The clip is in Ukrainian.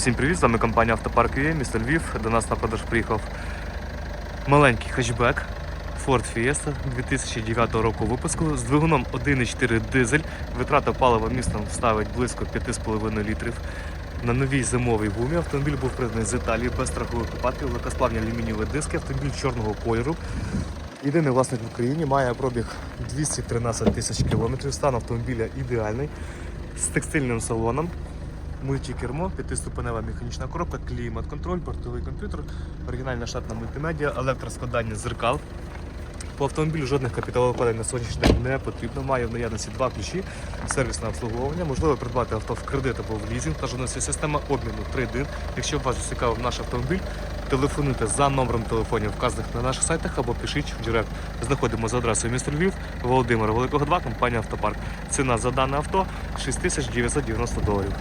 Всім привіт, з вами компанія Автопарк UA, місто Львів. До нас на продаж приїхав маленький хетчбек Ford Fiesta 2009 року випуску з двигуном 1,4 дизель. Витрата палива містом ставить близько 5,5 літрів. На новій зимовій гумі автомобіль був придбаний з Італії без страхових випадків, легкосплавні алюмінієві диски, автомобіль чорного кольору. Єдиний власник в Україні має пробіг 213 тисяч кілометрів. Стан автомобіля ідеальний з текстильним салоном. Мультикермо, п'ятиступенева механічна коробка, клімат-контроль, бортовий комп'ютер, оригінальна штатна мультимедіа, електроскладання зеркал. По автомобілю жодних капіталовкладень на сьогоднішній день не потрібно. Має в наявності два ключі, сервісне обслуговування. Можливо придбати авто в кредит або в лізинг. Та жодності система обміну 3.1. Якщо вас зацікавив наш автомобіль, телефонуйте за номером телефонів, вказаних на наших сайтах або пишіть в Директ. Знаходимо за адресою місто Львів, Володимира Великого 2, компанія Автопарк. Ціна за дане авто 6990 доларів.